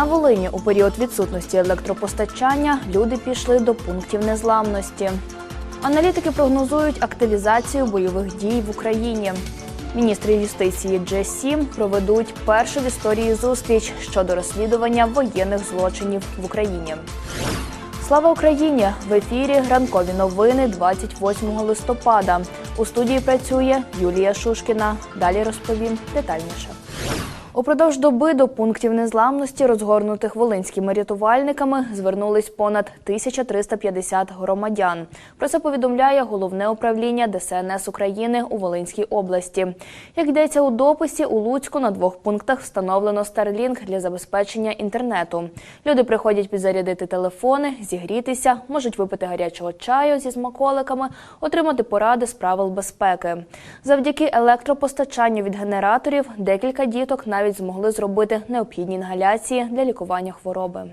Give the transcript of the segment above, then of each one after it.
На Волині у період відсутності електропостачання люди пішли до пунктів незламності. Аналітики прогнозують активізацію бойових дій в Україні. Міністри юстиції G7 проведуть першу в історії зустріч щодо розслідування воєнних злочинів в Україні. Слава Україні! В ефірі ранкові новини 28 листопада. У студії працює Юлія Шушкіна. Далі розповім детальніше. Упродовж доби до пунктів незламності, розгорнутих волинськими рятувальниками, звернулись понад 1350 громадян. Про це повідомляє головне управління ДСНС України у Волинській області. Як йдеться у дописі, у Луцьку на двох пунктах встановлено Starlink для забезпечення інтернету. Люди приходять підзарядити телефони, зігрітися, можуть випити гарячого чаю зі смаколиками, отримати поради з правил безпеки. Завдяки електропостачанню від генераторів декілька діток навіть змогли зробити необхідні інгаляції для лікування хвороби.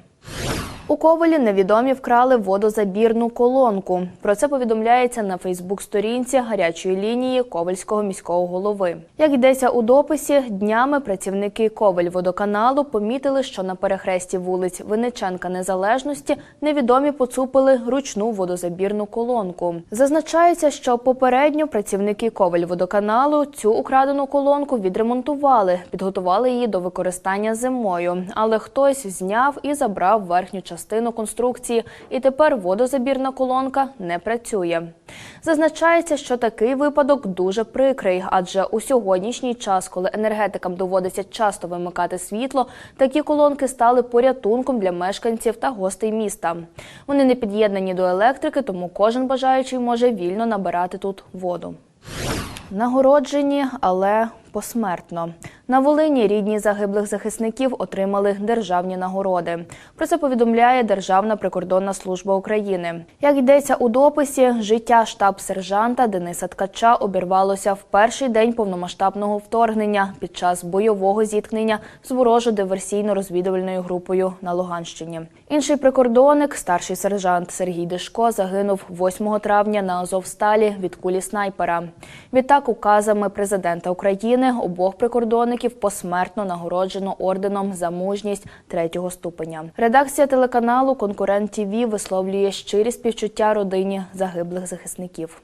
У Ковелі невідомі вкрали водозабірну колонку. Про це повідомляється на Фейсбук-сторінці гарячої лінії Ковельського міського голови. Як йдеться у дописі, днями працівники Ковель водоканалу помітили, що на перехресті вулиць Винниченка Незалежності невідомі поцупили ручну водозабірну колонку. Зазначається, що попередньо працівники Ковель водоканалу цю украдену колонку відремонтували, підготували її до використання зимою, але хтось зняв і забрав верхню частину частину конструкції, і тепер водозабірна колонка не працює. Зазначається, що такий випадок дуже прикрий, адже у сьогоднішній час, коли енергетикам доводиться часто вимикати світло, такі колонки стали порятунком для мешканців та гостей міста. Вони не під'єднані до електрики, тому кожен бажаючий може вільно набирати тут воду. Нагороджені, але посмертно. На Волині рідні загиблих захисників отримали державні нагороди. Про це повідомляє Державна прикордонна служба України. Як йдеться у дописі, життя штаб-сержанта Дениса Ткача обірвалося в перший день повномасштабного вторгнення під час бойового зіткнення з ворожо диверсійно-розвідувальною групою на Луганщині. Інший прикордонник, старший сержант Сергій Дешко, загинув 8 травня на Азовсталі від кулі снайпера. Відтак, указами президента України обох прикордонників посмертно нагороджено орденом за мужність третього ступеня. Редакція телеканалу Конкурент ТІВІ висловлює щирі співчуття родині загиблих захисників.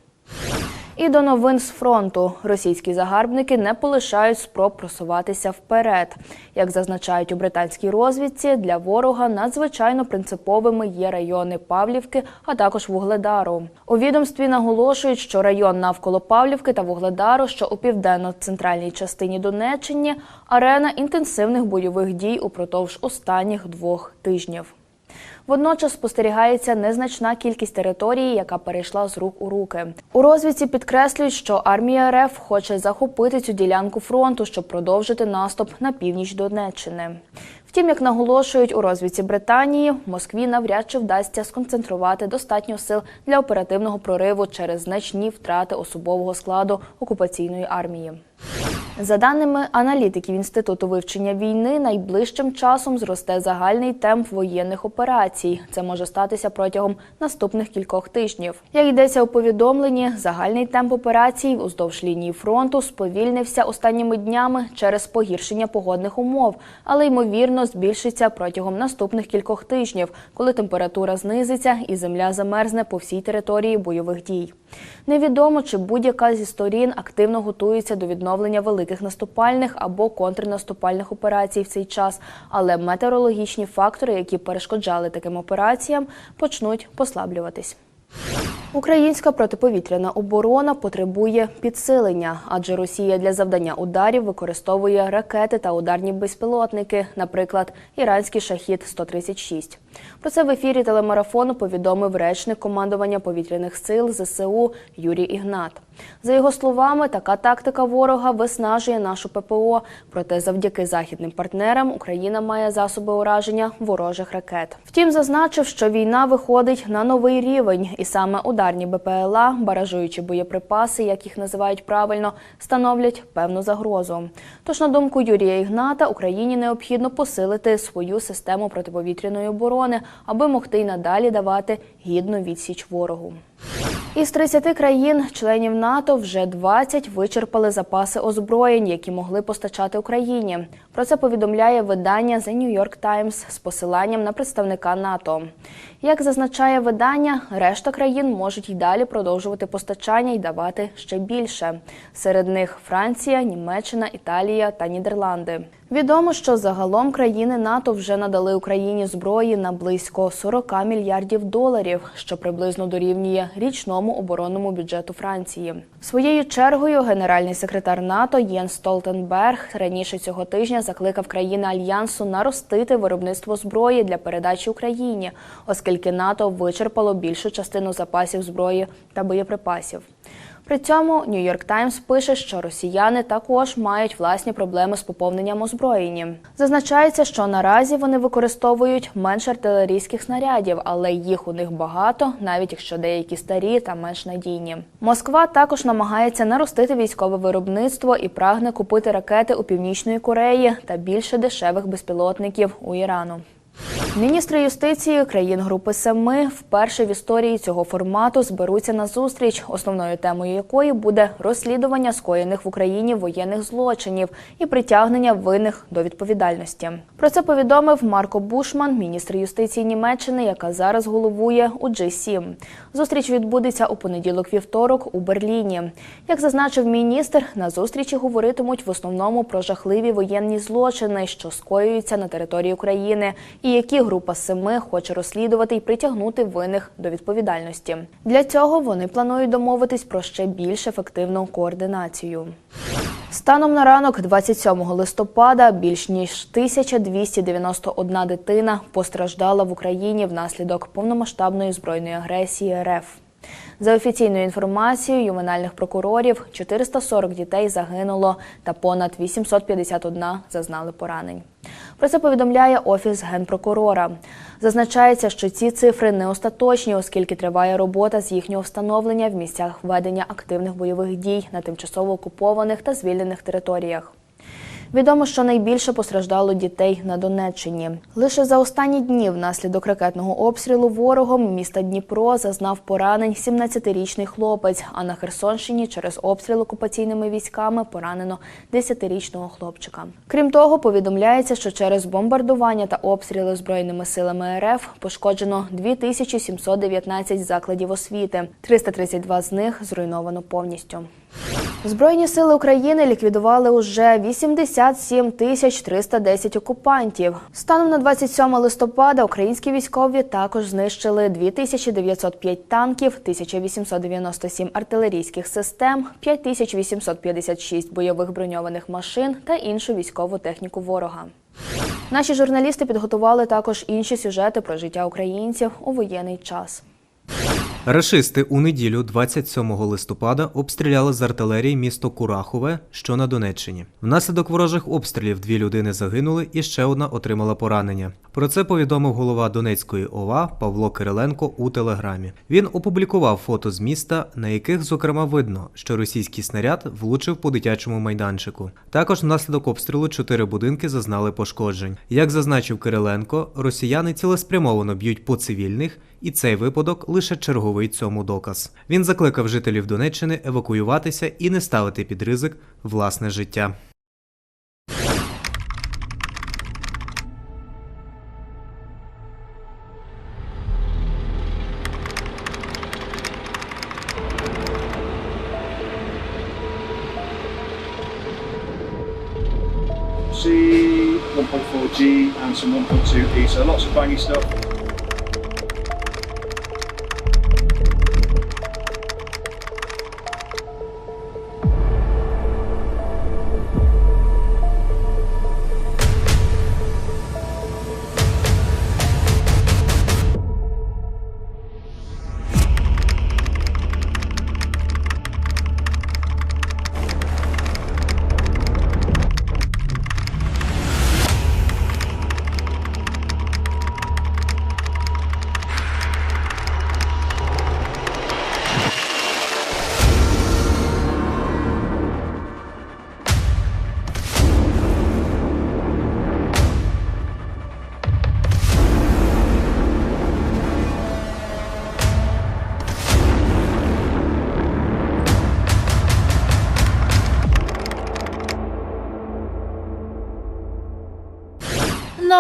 І до новин з фронту російські загарбники не полишають спроб просуватися вперед. Як зазначають у британській розвідці, для ворога надзвичайно принциповими є райони Павлівки, а також Вугледару. У відомстві наголошують, що район навколо Павлівки та Вугледару, що у південно-центральній частині Донеччини, арена інтенсивних бойових дій упродовж останніх двох тижнів. Водночас спостерігається незначна кількість території, яка перейшла з рук у руки. У розвідці підкреслюють, що армія РФ хоче захопити цю ділянку фронту, щоб продовжити наступ на північ Донеччини. Втім, як наголошують у розвідці Британії, Москві навряд чи вдасться сконцентрувати достатньо сил для оперативного прориву через значні втрати особового складу окупаційної армії. За даними аналітиків Інституту вивчення війни, найближчим часом зросте загальний темп воєнних операцій. Це може статися протягом наступних кількох тижнів. Як йдеться у повідомленні, загальний темп операцій уздовж лінії фронту сповільнився останніми днями через погіршення погодних умов, але ймовірно збільшиться протягом наступних кількох тижнів, коли температура знизиться і земля замерзне по всій території бойових дій. Невідомо, чи будь-яка зі сторін активно готується до відновлення великих наступальних або контрнаступальних операцій в цей час, але метеорологічні фактори, які перешкоджали таким операціям, почнуть послаблюватись. Українська протиповітряна оборона потребує підсилення, адже Росія для завдання ударів використовує ракети та ударні безпілотники, наприклад, іранський шахід 136 Про це в ефірі телемарафону повідомив речник командування повітряних сил ЗСУ Юрій Ігнат. За його словами, така тактика ворога виснажує нашу ППО. Проте, завдяки західним партнерам, Україна має засоби ураження ворожих ракет. Втім, зазначив, що війна виходить на новий рівень, і саме ударні БПЛА, баражуючі боєприпаси, як їх називають правильно, становлять певну загрозу. Тож, на думку Юрія Ігната, Україні необхідно посилити свою систему протиповітряної оборони, аби могти й надалі давати гідну відсіч ворогу. Із 30 країн-членів НАТО вже 20 вичерпали запаси озброєнь, які могли постачати Україні. Про це повідомляє видання The New York Times з посиланням на представника НАТО. Як зазначає видання, решта країн можуть й далі продовжувати постачання і давати ще більше. Серед них Франція, Німеччина, Італія та Нідерланди. Відомо, що загалом країни НАТО вже надали Україні зброї на близько 40 мільярдів доларів, що приблизно дорівнює річному оборонному бюджету Франції. Своєю чергою генеральний секретар НАТО Єн Столтенберг раніше цього тижня закликав країни альянсу наростити виробництво зброї для передачі Україні, оскільки НАТО вичерпало більшу частину запасів зброї та боєприпасів. При цьому York Times пише, що росіяни також мають власні проблеми з поповненням озброєння. Зазначається, що наразі вони використовують менше артилерійських снарядів, але їх у них багато, навіть якщо деякі старі та менш надійні. Москва також намагається наростити військове виробництво і прагне купити ракети у північної Кореї та більше дешевих безпілотників у Ірану. Міністри юстиції країн Групи Семи вперше в історії цього формату зберуться на зустріч, основною темою якої буде розслідування скоєних в Україні воєнних злочинів і притягнення винних до відповідальності. Про це повідомив Марко Бушман, міністр юстиції Німеччини, яка зараз головує у G7. Зустріч відбудеться у понеділок-вівторок у Берліні. Як зазначив міністр, на зустрічі говоритимуть в основному про жахливі воєнні злочини, що скоюються на території України, і які група семи хоче розслідувати і притягнути винних до відповідальності. Для цього вони планують домовитись про ще більш ефективну координацію. Станом на ранок, 27 листопада, більш ніж 1291 дитина постраждала в Україні внаслідок повномасштабної збройної агресії РФ. За офіційною інформацією ювенальних прокурорів, 440 дітей загинуло та понад 851 зазнали поранень. Про це повідомляє офіс генпрокурора. Зазначається, що ці цифри не остаточні, оскільки триває робота з їхнього встановлення в місцях ведення активних бойових дій на тимчасово окупованих та звільнених територіях. Відомо, що найбільше постраждало дітей на Донеччині. Лише за останні дні внаслідок ракетного обстрілу ворогом міста Дніпро зазнав поранень 17-річний хлопець. А на Херсонщині через обстріл окупаційними військами поранено 10-річного хлопчика. Крім того, повідомляється, що через бомбардування та обстріли збройними силами РФ пошкоджено 2719 закладів освіти. 332 з них зруйновано повністю. Збройні сили України ліквідували уже 87 тисяч 310 окупантів. Станом на 27 листопада українські військові також знищили 2905 танків, 1897 артилерійських систем, 5856 бойових броньованих машин та іншу військову техніку ворога. Наші журналісти підготували також інші сюжети про життя українців у воєнний час. Рашисти у неділю, 27 листопада, обстріляли з артилерії місто Курахове, що на Донеччині. Внаслідок ворожих обстрілів дві людини загинули і ще одна отримала поранення. Про це повідомив голова Донецької ОВА Павло Кириленко у телеграмі. Він опублікував фото з міста, на яких, зокрема, видно, що російський снаряд влучив по дитячому майданчику. Також внаслідок обстрілу чотири будинки зазнали пошкоджень. Як зазначив Кириленко, росіяни цілеспрямовано б'ють по цивільних. І цей випадок лише черговий цьому доказ. Він закликав жителів Донеччини евакуюватися і не ставити під ризик власне життя. 1.4G, and some 1.2E. So lots of bangy stuff.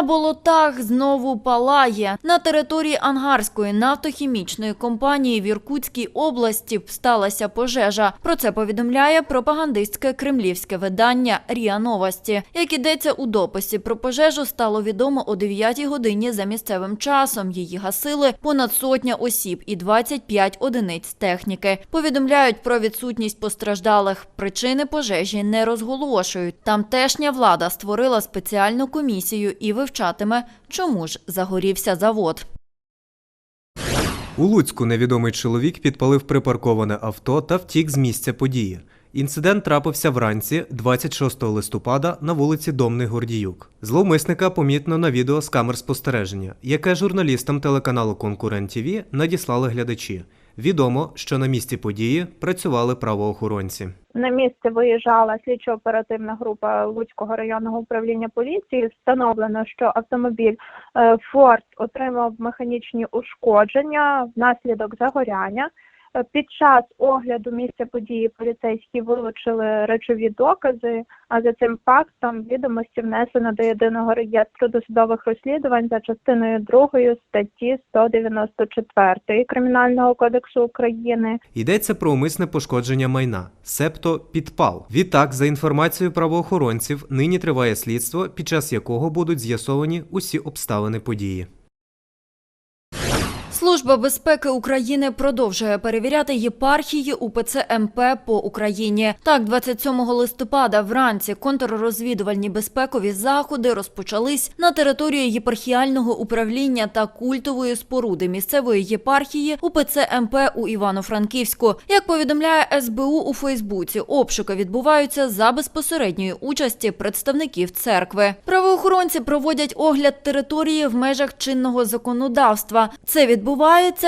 Болотах знову палає. На території ангарської нафтохімічної компанії в Іркутській області сталася пожежа. Про це повідомляє пропагандистське кремлівське видання РІА Новості. Як ідеться у дописі про пожежу, стало відомо о 9 годині за місцевим часом. Її гасили понад сотня осіб і 25 одиниць техніки. Повідомляють про відсутність постраждалих. Причини пожежі не розголошують. Тамтешня влада створила спеціальну комісію і вивчатиме, чому ж загорівся завод. У Луцьку невідомий чоловік підпалив припарковане авто та втік з місця події. Інцидент трапився вранці 26 листопада на вулиці Домний Гордіюк. Зловмисника помітно на відео з камер спостереження, яке журналістам телеканалу Конкурент ТВ надіслали глядачі. Відомо, що на місці події працювали правоохоронці. На місце виїжджала слідчо-оперативна група Луцького районного управління поліції. Встановлено, що автомобіль е, Форд отримав механічні ушкодження внаслідок загоряння. Е, Під час огляду місця події поліцейські вилучили речові докази. А за цим фактом відомості внесено до єдиного реєстру досудових розслідувань за частиною 2 статті 194 Кримінального кодексу України. Йдеться про умисне пошкодження майна, себто підпал. Відтак, за інформацією правоохоронців, нині триває слідство, під час якого будуть з'ясовані усі обставини події. Служба безпеки України продовжує перевіряти єпархії УПЦ МП по Україні. Так, 27 листопада вранці контррозвідувальні безпекові заходи розпочались на території єпархіального управління та культової споруди місцевої єпархії УПЦ МП у Івано-Франківську. Як повідомляє СБУ у Фейсбуці, обшуки відбуваються за безпосередньої участі представників церкви. Правоохоронці проводять огляд території в межах чинного законодавства. Це відбувається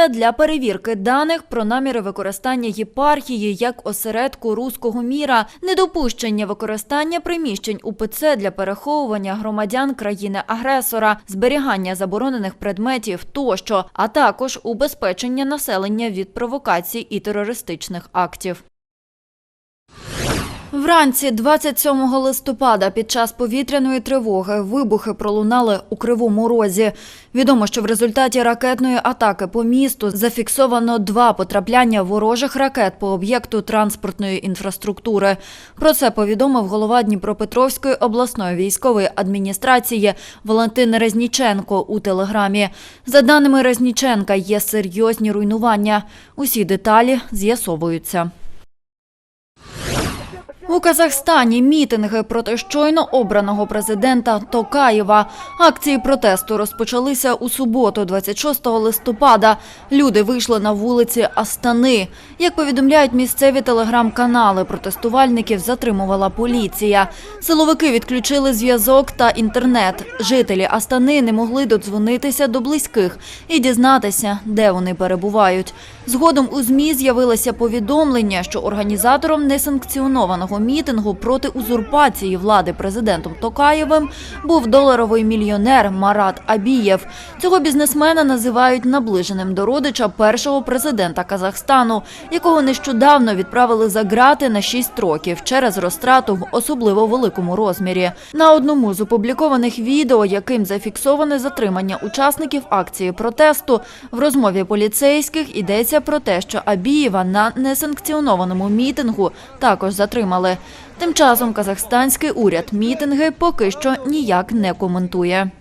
для перевірки даних про наміри використання єпархії як осередку руського міра, недопущення використання приміщень УПЦ для переховування громадян країни-агресора, зберігання заборонених предметів тощо, а також убезпечення населення від провокацій і терористичних актів. Вранці 27 листопада під час повітряної тривоги вибухи пролунали у Кривому Розі. Відомо, що в результаті ракетної атаки по місту зафіксовано два потрапляння ворожих ракет по об'єкту транспортної інфраструктури. Про це повідомив голова Дніпропетровської обласної військової адміністрації Валентин Резніченко у телеграмі. За даними Резніченка, є серйозні руйнування. Усі деталі з'ясовуються. У Казахстані мітинги проти щойно обраного президента Токаєва. Акції протесту розпочалися у суботу, 26 листопада. Люди вийшли на вулиці Астани. Як повідомляють місцеві телеграм-канали, протестувальників затримувала поліція. Силовики відключили зв'язок та інтернет. Жителі Астани не могли додзвонитися до близьких і дізнатися, де вони перебувають. Згодом у ЗМІ з'явилося повідомлення, що організатором несанкціонованого мітингу проти узурпації влади президентом Токаєвим був доларовий мільйонер Марат Абієв. Цього бізнесмена називають наближеним до родича першого президента Казахстану, якого нещодавно відправили за ґрати на 6 років через розтрату в особливо великому розмірі. На одному з опублікованих відео, яким зафіксоване затримання учасників акції протесту, в розмові поліцейських йдеться про те, що Абієва на несанкціонованому мітингу також затримали. Тим часом казахстанський уряд мітинги поки що ніяк не коментує.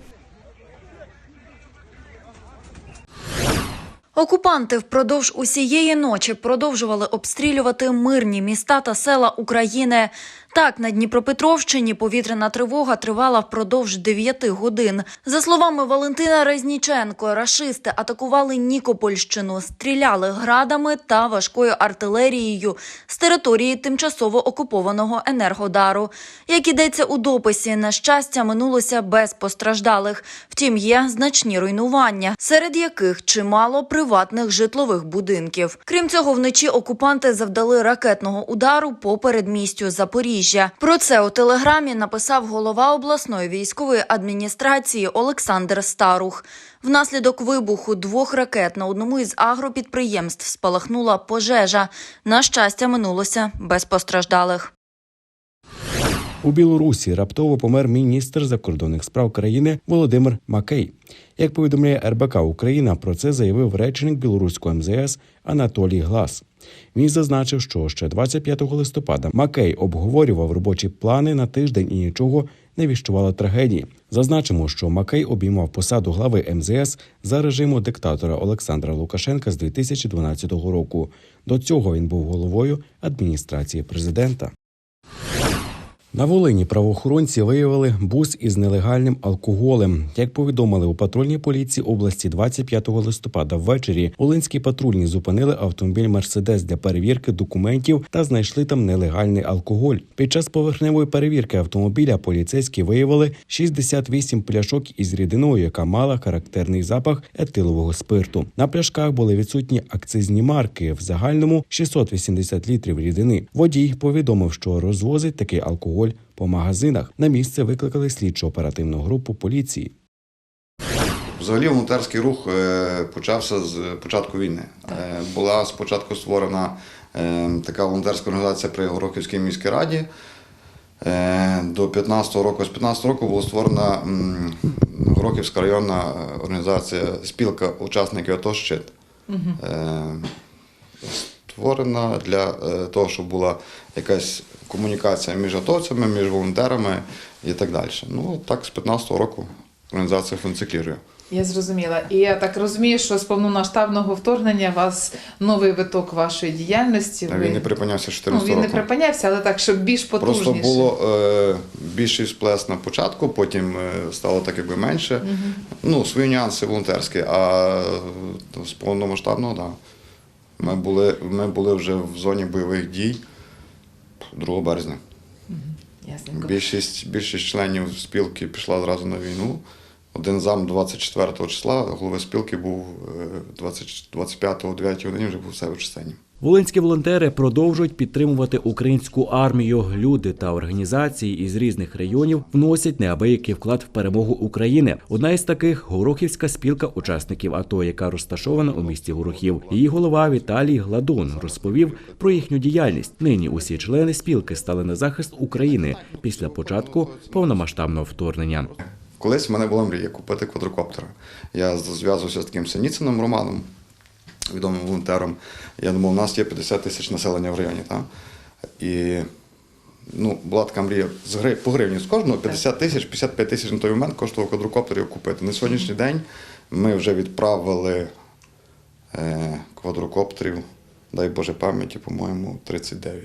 Окупанти впродовж усієї ночі продовжували обстрілювати мирні міста та села України. Так, на Дніпропетровщині повітряна тривога тривала впродовж 9 годин. За словами Валентина Резніченко, рашисти атакували Нікопольщину, стріляли градами та важкою артилерією з території тимчасово окупованого Енергодару. Як ідеться у дописі, на щастя, минулося без постраждалих. Втім, є значні руйнування, серед яких чимало приватних житлових будинків. Крім цього, вночі окупанти завдали ракетного удару по передмістю Запоріжжя. Про це у телеграмі написав голова обласної військової адміністрації Олександр Старух. Внаслідок вибуху двох ракет на одному із агропідприємств спалахнула пожежа. На щастя, минулося без постраждалих. У Білорусі раптово помер міністр закордонних справ країни Володимир Макей. Як повідомляє РБК Україна, про це заявив речник білоруського МЗС Анатолій Глас. Він зазначив, що ще 25 листопада Макей обговорював робочі плани на тиждень і нічого не віщувало трагедії. Зазначимо, що Макей обіймав посаду глави МЗС за режиму диктатора Олександра Лукашенка з 2012 року. До цього він був головою адміністрації президента. На Волині правоохоронці виявили бус із нелегальним алкоголем. Як повідомили у патрульній поліції області 25 листопада ввечері, волинські патрульні зупинили автомобіль Мерседес для перевірки документів та знайшли там нелегальний алкоголь. Під час поверхневої перевірки автомобіля поліцейські виявили 68 пляшок із рідиною, яка мала характерний запах етилового спирту. На пляшках були відсутні акцизні марки. В загальному 680 літрів рідини. Водій повідомив, що розвозить такий алкоголь по магазинах. На місце викликали слідчо оперативну групу поліції. Взагалі волонтерський рух е, почався з початку війни. Е, Була спочатку створена е, така волонтерська організація при Горохівській міській раді. До 15-го року, з 15-го року була створена Горохівська районна організація спілка учасників АТО «Щит». Створена для е, того, щоб була якась комунікація між атовцями, між волонтерами і так далі. Ну, так з 15-го року організація функціонує. Я зрозуміла. І я так розумію, що з повномасштабного вторгнення у вас новий виток вашої діяльності. Ви- Він не припинявся з ну, він не року. припинявся, але так, щоб більш потужніше. Просто було е, більший сплес на початку, потім е, стало так якби менше. Ну, свої нюанси волонтерські, а з повномасштабного, так. Да. Ми були, ми були вже в зоні бойових дій 2 березня. Ясненько. Більшість, більшість членів спілки пішла зразу на війну. Один зам 24 числа, голови спілки був е, 20 25-го, о 9 годині вже був у себе в частині. Волинські волонтери продовжують підтримувати українську армію. Люди та організації із різних районів вносять неабиякий вклад в перемогу України. Одна із таких Горохівська спілка учасників АТО, яка розташована у місті Горохів. Її голова Віталій Гладун розповів про їхню діяльність. Нині усі члени спілки стали на захист України після початку повномасштабного вторгнення. Колись в мене була мрія купити квадрокоптер. Я зв'язувався з таким Синіцином Романом, відомим волонтером. Я думав, у нас є 50 тисяч населення в районі. Так? І ну, була така мрія з гри, по гривні з кожного 50 тисяч, 55 тисяч на той момент коштував квадрокоптер його купити. На сьогоднішній день ми вже відправили е, квадрокоптерів, дай Боже пам'яті, по-моєму, 39.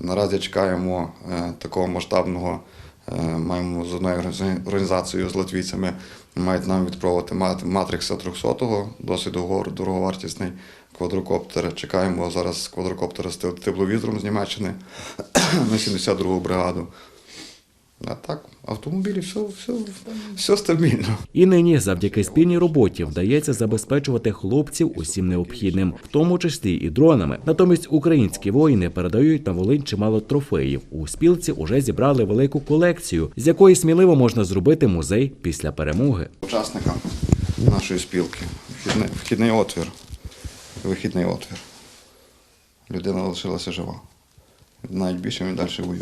Наразі чекаємо е, такого масштабного. Е, Маємо з одною організа- організацією з латвійцями мають нам відправити матрикса 300-го, досить дороговартісний квадрокоптер. Чекаємо зараз квадрокоптера з тепловізором з Німеччини на 72-гу бригаду. А так, автомобілі, все, все, все стабільно. І нині, завдяки спільній роботі, вдається забезпечувати хлопців усім необхідним, в тому числі і дронами. Натомість українські воїни передають на Волинь чимало трофеїв. У спілці уже зібрали велику колекцію, з якої сміливо можна зробити музей після перемоги. Учасникам нашої спілки. Вхідний, вхідний отвір, вихідний отвір. Людина лишилася жива. Навіть більше він далі воює.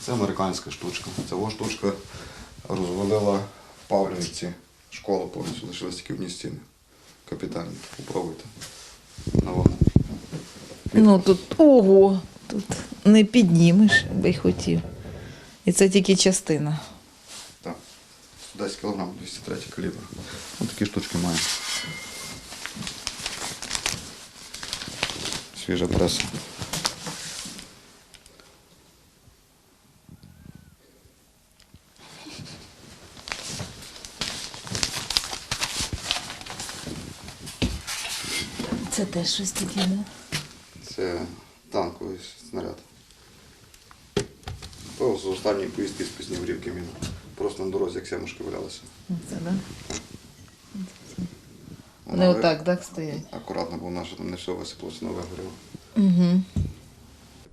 Це американська штучка. Ця штучка розвалила в Павлівці школу повністю, лишились тільки одні стіни. Капітальні. Попробуйте. На вагу. Ну тут ого, тут не піднімеш, би й хотів. І це тільки частина. Так. 10 кг, 203 калібр. Ось такі штучки має. Свіжа преса. Це теж щось таке, не? Це танковий снаряд. То з останньої поїздки з Піснігорівки він Просто на дорозі, як сямушки валялися. Це, да? Вони отак, так, стоять. Акуратно, бо наша там не все висипалося, не вигоріло. Угу.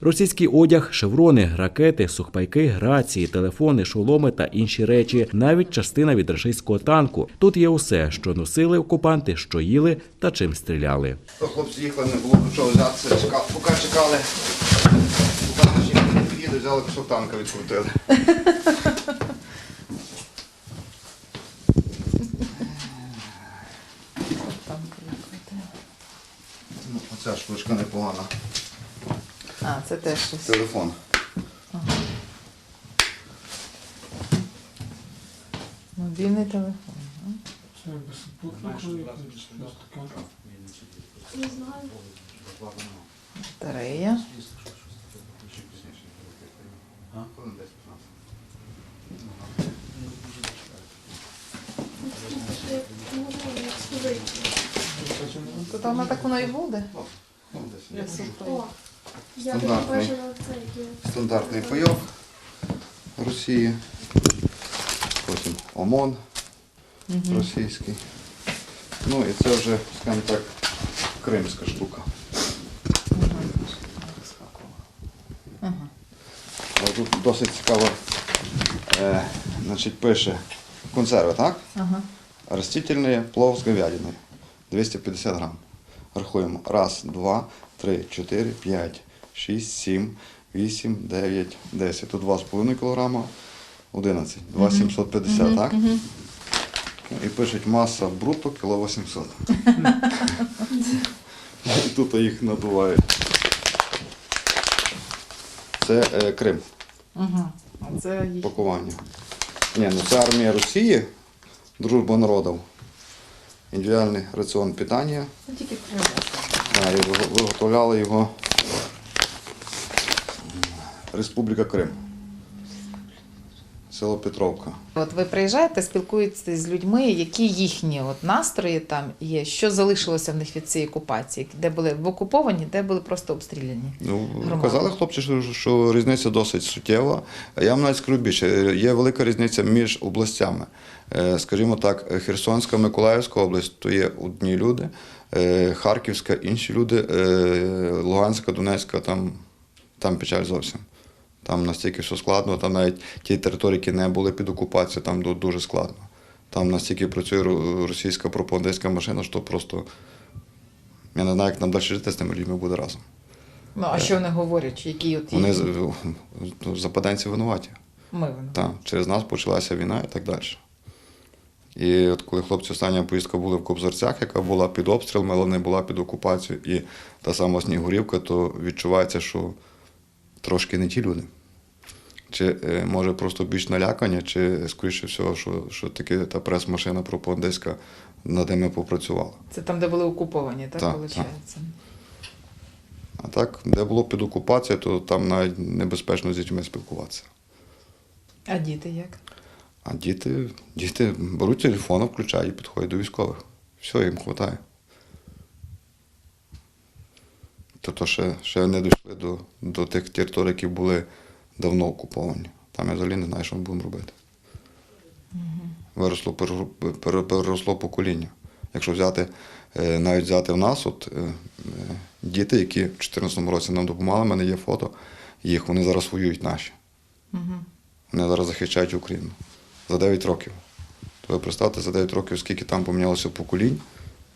Російський одяг, шеврони, ракети, сухпайки, рації, телефони, шоломи та інші речі, навіть частина від рашистського танку. Тут є усе, що носили окупанти, що їли та чим стріляли. Хлопці їхали, не було до чого взятися, поки чекали. Поки наші під'їде, взяли кусок танка відкрутили. Ну, Оця штучка непогана. А, це теж щось. Телефон. Мобільний телефон. Батарея. То там так воно і буде. Стандартний, стандартний пайок Росії. Потім ОМОН російський. Ну і це вже, скажімо так, кримська штука. Тут досить цікаво, е, значить, пише консерви, так? Ага. Растительные плов з говядиною. 250 грам. Рахуємо. Раз, два, три, чотири, п'ять, шість, сім, вісім, дев'ять, десять. Тут 2,5 кг, 11. 2,750, так? І пишуть маса бруто кіло 800. І тут їх надувають. Це е, Крим, Угу. А це їх. пакування. Ні, ну це армія Росії, дружба народів. Індивідуальний раціон питання. Ну, тільки треба. Да, і виго- його Республіка Крим. Село Петровка. От ви приїжджаєте, спілкуєтеся з людьми, які їхні от настрої там є, що залишилося в них від цієї окупації, де були в окуповані, де були просто обстріляні. Ну, казали хлопці, що, що різниця досить суттєва. Я вам навіть скажу більше, є велика різниця між областями. Е, Скажімо так, Херсонська, Миколаївська область то є одні люди, е, Харківська інші люди, е, Луганська, Донецька, там, там печаль зовсім. Там настільки все складно, там навіть ті території, які не були під окупацією, там дуже складно. Там настільки працює російська пропагандистська машина, що просто я не знаю, як нам далі жити з тими людьми буде разом. Ну а що вони говорять? Які от Вони їхні? ну, западенці винуваті. ми вони. Так, через нас почалася війна і так далі. І от коли хлопці остання поїздка були в Кобзарцях, яка була під обстрілом, але не була під окупацією, і та сама Снігурівка, то відчувається, що трошки не ті люди. Чи е, може просто більш налякані, чи скоріше всього, що, що таки та прес-машина пропагандистська над ними попрацювала. Це там, де були окуповані, так, Так, виходить? А так, де було під окупацією, то там навіть небезпечно з дітьми спілкуватися. А діти як? А діти, діти беруть телефон, включають і підходять до військових. Все, їм вистачає. Тобто ще, ще не дійшли до, до тих територій, які були давно окуповані. Там я взагалі не знаю, що ми будемо робити. Виросло, переросло покоління. Якщо взяти, е, навіть взяти в нас, от е, е, діти, які в 2014 році нам допомагали, в мене є фото їх, вони зараз воюють наші. Вони зараз захищають Україну за 9 років. То ви представте за 9 років, скільки там помінялося поколінь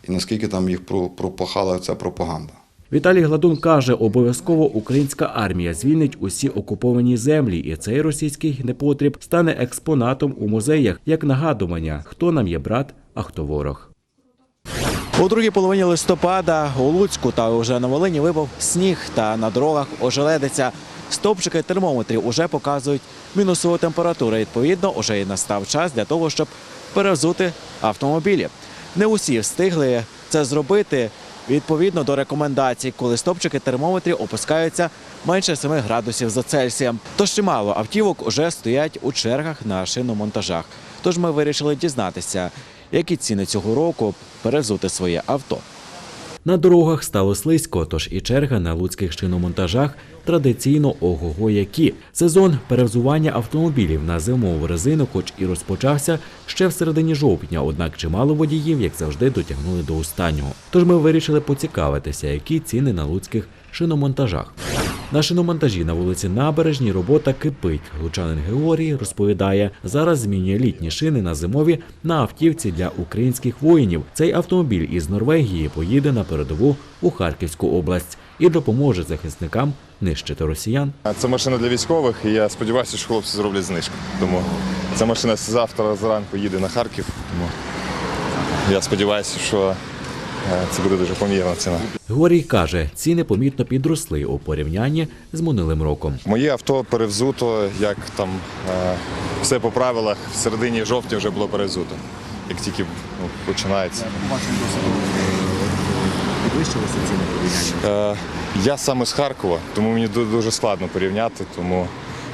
і наскільки там їх пропахала ця пропаганда. Віталій Гладун каже, обов'язково українська армія звільнить усі окуповані землі, і цей російський непотріб стане експонатом у музеях як нагадування, хто нам є брат, а хто ворог. У другій половині листопада у Луцьку та уже на Волині випав сніг та на дорогах ожеледиться. Стовпчики термометрів уже показують мінусову температуру. Відповідно, уже і настав час для того, щоб перевзути автомобілі. Не усі встигли це зробити відповідно до рекомендацій, коли стопчики термометрів опускаються менше 7 градусів за Цельсієм. Тож чимало автівок уже стоять у чергах на шиномонтажах. Тож ми вирішили дізнатися, які ціни цього року перевзути своє авто. На дорогах стало слизько, тож і черга на луцьких шиномонтажах традиційно ого-го які. Сезон перевзування автомобілів на зимову резину, хоч і розпочався ще в середині жовтня, однак чимало водіїв, як завжди, дотягнули до останнього. Тож ми вирішили поцікавитися, які ціни на луцьких шиномонтажах. На шиномонтажі на вулиці Набережній робота кипить. Лучанин Георгій розповідає, зараз змінює літні шини на зимові на автівці для українських воїнів. Цей автомобіль із Норвегії поїде на передову у Харківську область і допоможе захисникам нищити росіян. Це машина для військових, і я сподіваюся, що хлопці зроблять знижку. Тому ця машина завтра зранку їде на Харків. Тому я сподіваюся, що це буде дуже помірна ціна. Георгій каже, ціни помітно підросли у порівнянні з минулим роком. Моє авто перевзуто, як там е, все по правилах, в середині жовтня вже було перевзуто. Як тільки ну, починається. Підвищилися ціни порівняння. Е, я саме з Харкова, тому мені дуже складно порівняти. Тому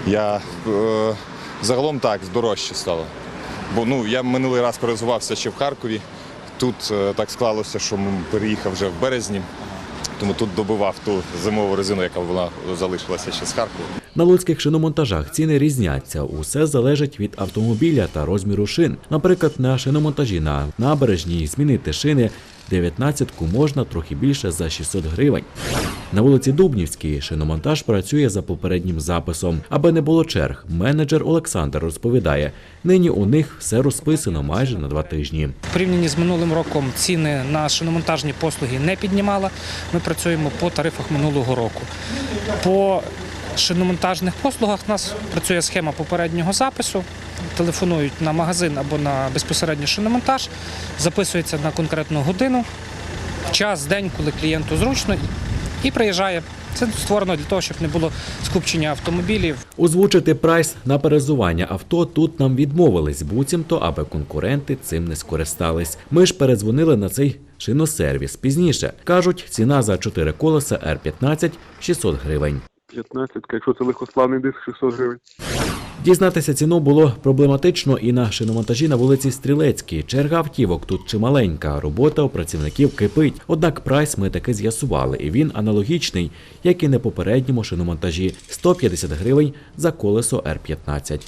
я е, загалом так дорожче стало. Бо ну я минулий раз перезувався ще в Харкові. Тут е, так склалося, що переїхав вже в березні, тому тут добивав ту зимову резину, яка вона залишилася ще з Харкова. На луцьких шиномонтажах ціни різняться. Усе залежить від автомобіля та розміру шин. Наприклад, на шиномонтажі на набережній змінити шини 19-ку можна трохи більше за 600 гривень. На вулиці Дубнівській шиномонтаж працює за попереднім записом. Аби не було черг, менеджер Олександр розповідає, нині у них все розписано майже на два тижні. В порівнянні з минулим роком ціни на шиномонтажні послуги не піднімала. Ми працюємо по тарифах минулого року. По шиномонтажних послугах у нас працює схема попереднього запису. Телефонують на магазин або на безпосередньо шиномонтаж, записується на конкретну годину, час, день, коли клієнту зручно, і приїжджає. Це створено для того, щоб не було скупчення автомобілів. Озвучити прайс на перезування авто тут нам відмовились, буцімто, аби конкуренти цим не скористались. Ми ж передзвонили на цей шиносервіс. Пізніше кажуть, ціна за 4 колеса R15 – 600 гривень. 15, якщо це легкосплавний диск, 600 гривень. Дізнатися ціну було проблематично і на шиномонтажі на вулиці Стрілецькій. Черга автівок тут чималенька, робота у працівників кипить. Однак прайс ми таки з'ясували, і він аналогічний, як і на попередньому шиномонтажі 150 гривень за колесо R15.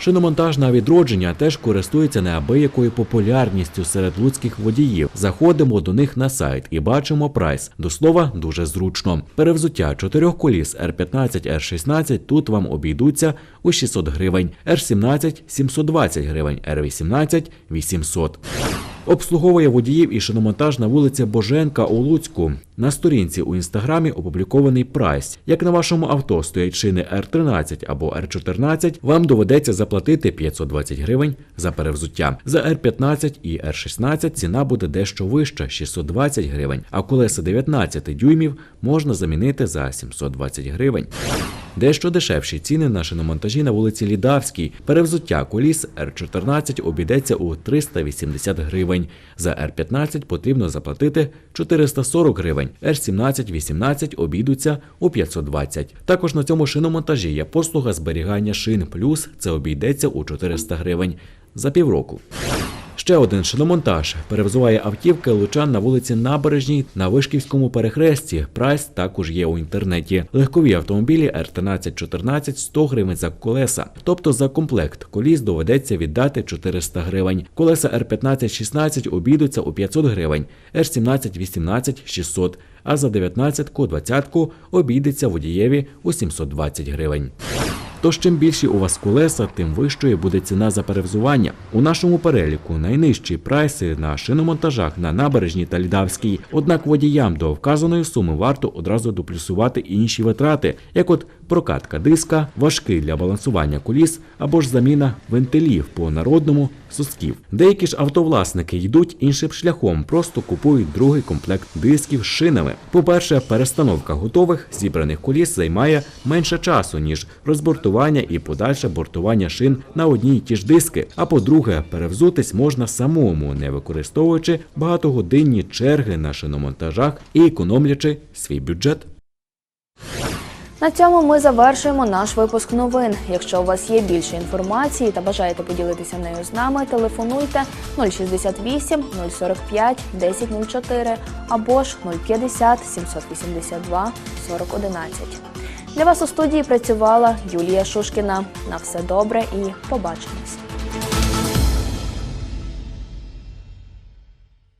Шиномонтаж на відродження теж користується неабиякою популярністю серед луцьких водіїв. Заходимо до них на сайт і бачимо прайс. До слова, дуже зручно. Перевзуття чотирьох коліс R15, R16 тут вам обійдуться у 600 гривень, R17 – 720 гривень, R18 – 800. Обслуговує водіїв і шиномонтаж на вулиці Боженка у Луцьку. На сторінці у інстаграмі опублікований прайс. Як на вашому авто стоять шини R13 або R14, вам доведеться заплатити 520 гривень за перевзуття. За R15 і R16 ціна буде дещо вища 620 гривень, а колеса 19 дюймів можна замінити за 720 гривень. Дещо дешевші ціни на шиномонтажі на вулиці Лідавській. Перевзуття коліс R14 обійдеться у 380 гривень. За R15 потрібно заплатити 440 гривень. R17-18 обійдуться у 520. Також на цьому шиномонтажі є послуга зберігання шин плюс це обійдеться у 400 гривень за півроку. Ще один шиномонтаж перевзуває автівки лучан на вулиці Набережній на Вишківському перехресті. Прайс також є у інтернеті. Легкові автомобілі R13-14 100 гривень за колеса. Тобто за комплект коліс доведеться віддати 400 гривень. Колеса R15-16 обійдуться у 500 гривень, R17-18 – 600, а за 19-ку, 20-ку обійдеться водієві у 720 гривень. Тож чим більші у вас колеса, тим вищою буде ціна за перевзування. У нашому переліку найнижчі прайси на шиномонтажах на набережній та Лідавській. Однак водіям до вказаної суми варто одразу доплюсувати інші витрати, як от прокатка диска, важки для балансування коліс або ж заміна вентилів по народному сосків. Деякі ж автовласники йдуть іншим шляхом, просто купують другий комплект дисків з шинами. По-перше, перестановка готових зібраних коліс займає менше часу, ніж розбортування і подальше бортування шин на одні й ті ж диски. А по-друге, перевзутись можна самому, не використовуючи багатогодинні черги на шиномонтажах і економлячи свій бюджет. На цьому ми завершуємо наш випуск новин. Якщо у вас є більше інформації та бажаєте поділитися нею з нами, телефонуйте 068 045 1004 або ж 050 782 4011. Для вас у студії працювала Юлія Шушкіна. На все добре і побачимось.